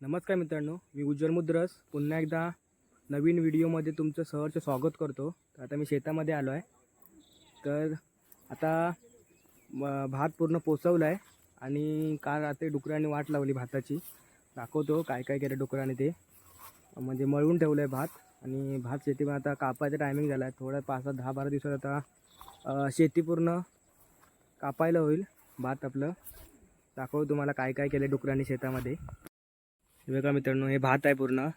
नमस्कार मित्रांनो मी उज्ज्वल मुद्रस. पुन्हा एकदा नवीन व्हिडिओमध्ये तुमचं सहर्ष स्वागत करतो. तर आता मी शेतामध्ये आलो आहे. तर आता भात पूर्ण पोचवला आहे आणि काल रात्री डुकराने वाट लावली भाताची. दाखवतो काय काय केलं डुकराने ते. म्हणजे मळून ठेवलं आहे भात आणि भात शेतीमध्ये आता कापायचा टायमिंग झाला आहे. थोडं पाच सात दहा बारा दिवसात आता शेती पूर्ण कापायला होईल भात आपलं. दाखवू तुम्हाला काय काय केलं डुकरांनी शेतामध्ये. हे बघा मित्रांनो हे भात आहे पूर्ण.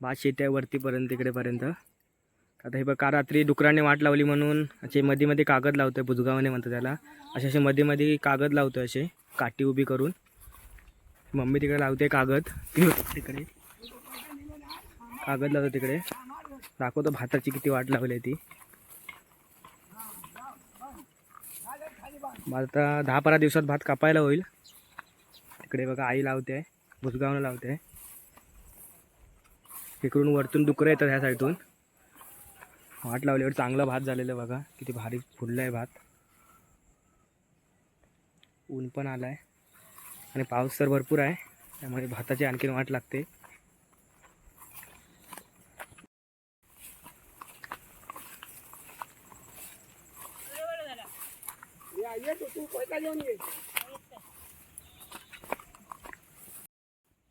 भात शेती आहे वरतीपर्यंत इकडेपर्यंत. आता हे बघा का रात्री डुकराने वाट लावली म्हणून असे मध्ये मध्ये कागद लावतोय बुजगावने म्हणतो त्याला. असे असे मध्ये मध्ये कागद लावतोय असे काठी उभी करून. मम्मी तिकडे लावते कागद. तिकडे. कागद लावतो तिकडे. दाखवतो भाताची किती वाट लावली आहे ती. भात आता दहा बारा दिवसात भात कापायला होईल. तिकडे बघा आई लावते. आहे भुसगावला लावते. इकडून वरतून डुकरं येतात ह्या साईडून वाट लावल्यावर चांगला भात झालेलं आहे बघा. किती भारी फुललं आहे भात. ऊन पण आलं आहे आणि पाऊस तर भरपूर आहे. त्यामुळे भाताची आणखीन वाट लागते.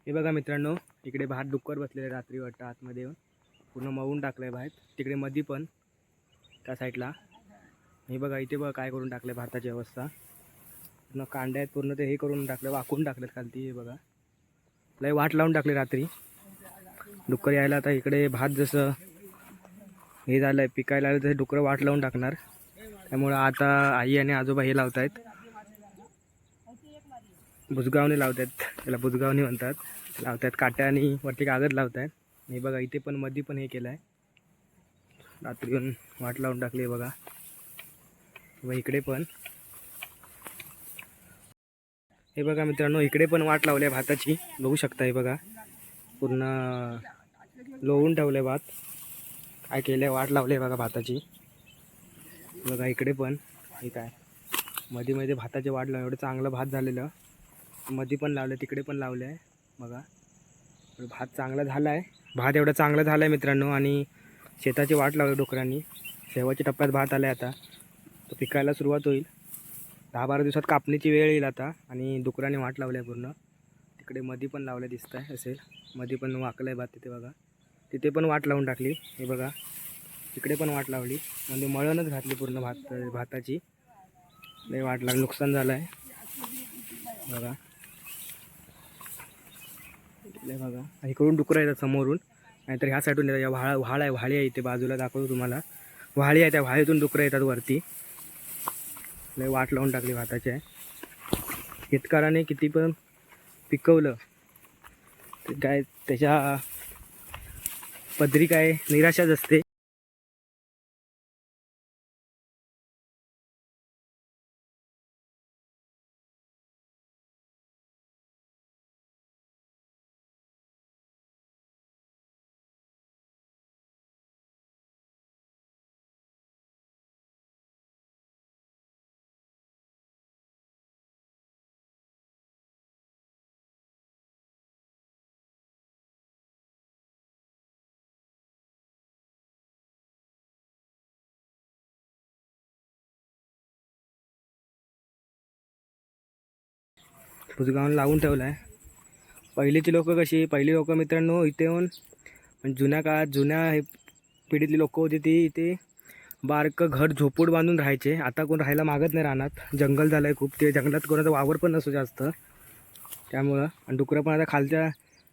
हे बघा मित्रांनो इकडे भात डुक्कर बसलेले रात्री वाटतं आतमध्ये येऊन. पूर्ण मळून टाकलं आहे भात. तिकडे मधी पण त्या साईडला. हे बघा इथे बघा काय करून टाकलं भाताची अवस्था. पूर्ण कांड्या आहेत पूर्ण ते हे करून टाकलं वाकून टाकलेत खालती हे बघा. लय वाट लावून टाकली रात्री. डुक्कर यायला आता इकडे भात जसं हे झालं आहे पिकायला आलं तसं डुकरं वाट लावून टाकणार. त्यामुळं आता आई आणि आजोबा हे लावत आहेत बुजगावने लावतात त्याला भुजगावणी म्हणतात. लावतात काट्या आणि वरती कागद लावतात हे बघा इथे पण मध्ये पण हे केलं आहे रात्री येऊन वाट लावून टाकली आहे बघा. व इकडे पण. हे बघा मित्रांनो इकडे पण वाट लावली आहे भाताची. बघू शकता हे बघा. पूर्ण लोवून ठेवलं आहे भात. काय केलं आहे वाट लावली आहे बघा भाताची. बघा इकडे पण. हे काय? मध्ये मध्ये भाताची वाट लावली एवढं चांगलं भात झालेलं. मध्ये पण लावलं तिकडे पण लावलं आहे बघा भात चांगला झाला आहे भात एवढा चांगला झाला आहे मित्रांनो आणि शेताची वाट लावली डोकरांनी. शेवटच्या टप्प्यात भात आला आहे आता. तो पिकायला सुरुवात होईल. दहा बारा दिवसात कापणीची वेळ येईल आता आणि डुकराने वाट लावली आहे पूर्ण. तिकडे मध्ये पण लावलं दिसत आहे असेल मध्ये पण वाकलं आहे भात तिथे बघा. तिथे पण वाट लावून टाकली. हे बघा. तिकडे पण वाट लावली. म्हणजे मळणच घातली पूर्ण भात भाताची. लई वाट लागली नुकसान झालं आहे बघा. इकडे बघा. आणि इकडून डुकरं येतात समोरून. नाहीतर ह्या साईडून येतात. वाळ व्हाळ व्हाळ आहे व्हाळी आहे इथे बाजूला दाखवतो तुम्हाला. व्हाळी आहे त्या व्हाळीतून डुकरं येतात वरती. लय वाट लावून टाकली भाताची आहे. शेतकऱ्याने किती पण पिकवलं काय त्याच्या पदरी काय निराशाच असते. बुजगावून लावून ठेवला आहे पहिलीची लोकं कशी? पहिली लोक मित्रांनो इथे येऊन म्हणजे जुन्या काळात जुन्या हे पिढीतली लोकं होती ती इथे बारकं घर झोपूड बांधून राहायचे. आता कोण राहायला मागत नाही राहणार जंगल झालं आहे खूप. ते जंगलात कोणाचा वावर पण नसतो जास्त. त्यामुळं आणि डुकरं पण आता खालच्या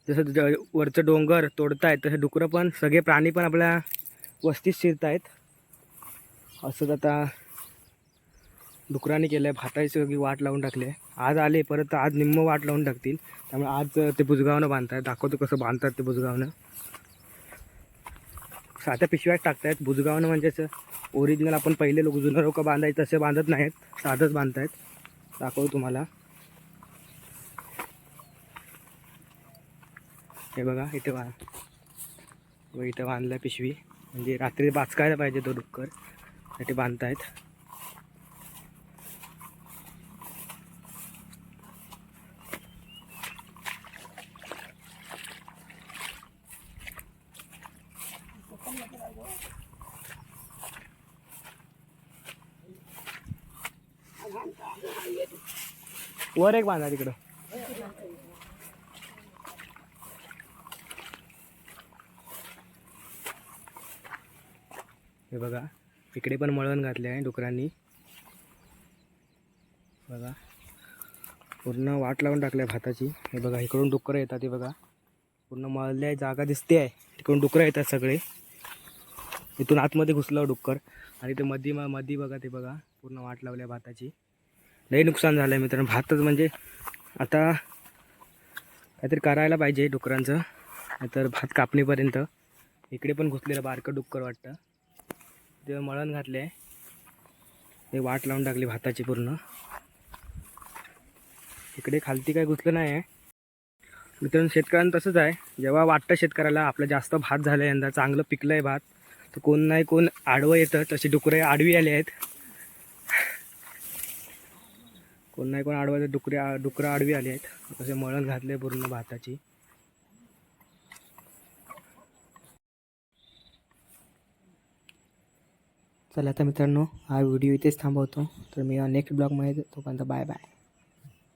जसं ज वरचं डोंगर तोडतायत तसे डुकरं पण सगळे प्राणी पण आपल्या वस्तीत शिरत आहेत असंच आता डुकराने केलं आहे भाताची सगळी वाट लावून टाकली आहे. आज आले परत आज निम्म वाट लावून टाकतील. त्यामुळे आज ते बुजगावनं बांधतायत. दाखवतो कसं बांधतात ते बुजगावनं. साध्या पिशव्यात टाकतायत. बुजगावनं म्हणजे असं ओरिजिनल आपण पहिले लोक जुनं लोकं बांधायचे तसे बांधत नाहीत. साधंच बांधतायत. दाखवतो तुम्हाला. हे बघा इथे बांध व इथं बांधलं पिशवी. म्हणजे रात्री बाचकायला पाहिजे तो डुक्कर. साठी बांधतायत. वर एक बांधा तिकडं. हे बघा इकडे पण मळवण घातले आहे डुकरांनी. बघा पूर्ण वाट लावून टाकली आहे भाताची. हे बघा इकडून डुकरं येतात हे बघा. पूर्ण मळल्या जागा दिसते आहे तिकडून डुकरं येतात सगळे. इथून आतमध्ये घुसलं डुक्कर. आणि ते मधी मधी बघा ते बघा पूर्ण वाट लावल्या भाताची. लई नुकसान झालं आहे मित्रांनो. भातच म्हणजे आता काहीतरी करायला पाहिजे डुकरांचं. नाहीतर भात कापणीपर्यंत. इकडे पण घुसलेलं बारकं डुक्कर वाटतं. ते मळण घातले आहे. ते वाट लावून टाकली भाताची पूर्ण. इकडे खालती काय घुसलं नाही आहे. मित्रांनो शेतकऱ्यांना तसंच आहे. जेव्हा वाटतं शेतकऱ्याला आपलं जास्त भात झालं यंदा चांगलं पिकलं आहे भात. तर कोण नाही कोण आडवं येतं. तशी डुकरे आडवी आले आहेत. कोण नाही कोण आडवं येतं. डुकरे डुकरं आडवी आली आहेत. तसे मळण घातले पूर्ण भाताची. चला आता मित्रांनो हा व्हिडिओ इथेच थांबवतो. तर मी नेक्स्ट ब्लॉगमध्ये तोपर्यंत बाय बाय.